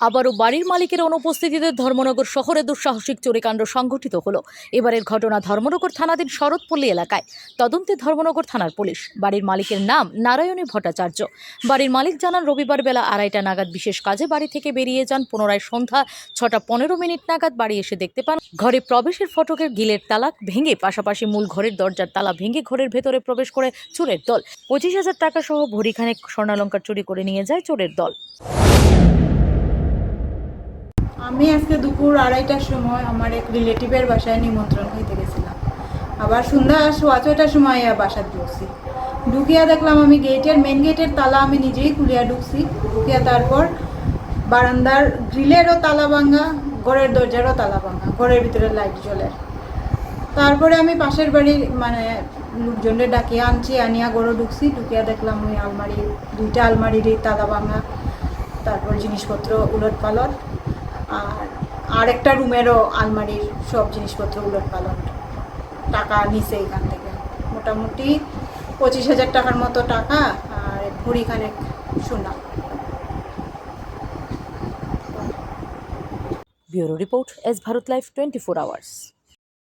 আবারও বাড়ির মালিকের অনুপস্থিতিতে ধর্মনগর শহরে দুঃসাহসিক চুরিকাণ্ড সংঘটিত হলো। এবারের ঘটনা ধর্মনগর থানাধীন শরৎপল্লী এলাকায়। তদন্তে ধর্মনগর থানার পুলিশ। বাড়ির মালিকের নাম নারায়ণী ভট্টাচার্য। বাড়ির মালিক জানান, রবিবার বেলা আড়াইটা নাগাদ বিশেষ কাজে বাড়ি থেকে বেরিয়ে যান। পুনরায় সন্ধ্যা ছটা পনেরো মিনিট নাগাদ বাড়ি এসে দেখতে পান। ঘরে প্রবেশের ফটকের গিলের তালাক ভেঙে পাশাপাশি মূল ঘরের দরজার তালা ভেঙে ঘরের ভেতরে প্রবেশ করে চোরের দল। পঁচিশ হাজার টাকা সহ ভরিখানেক স্বর্ণালঙ্কার চুরি করে নিয়ে যায় চোরের দল। আমি আজকে দুপুর আড়াইটার সময় আমার এক রিলেটিভের বাসায় নিমন্ত্রণ হইতে গেছিলাম। আবার সন্ধ্যা সোয়া ছয়টার সময় বাসা ঢুকছি। ঢুকিয়া দেখলাম আমি গেটের মেন গেটের তালা আমি নিজেই খুলিয়া ঢুকছি। ঢুকিয়া তারপর বারান্দার গ্রিলেরও তালা ভাঙা, ঘরের দরজারও তালা ভাঙা, ঘরের ভিতরে লাইট জ্বলে। তারপরে আমি পাশের বাড়ির মানে লোকজনের ডাকিয়ে আনছি, আনিয়া গড়ে ঢুকছি। ঢুকিয়া দেখলাম ওই আলমারি, দুইটা আলমারিরই তালা ভাঙা। তারপর জিনিসপত্র উলট পালট আর একটা রুমেরও আলমারির সব জিনিসপত্র উলট পালট টাকা নিছে এখান থেকে। মোটামুটি পঁচিশ হাজার টাকার মতো টাকা আর ভুড়িখানে সোনা। Bureau report, S Bharat life twenty four hours.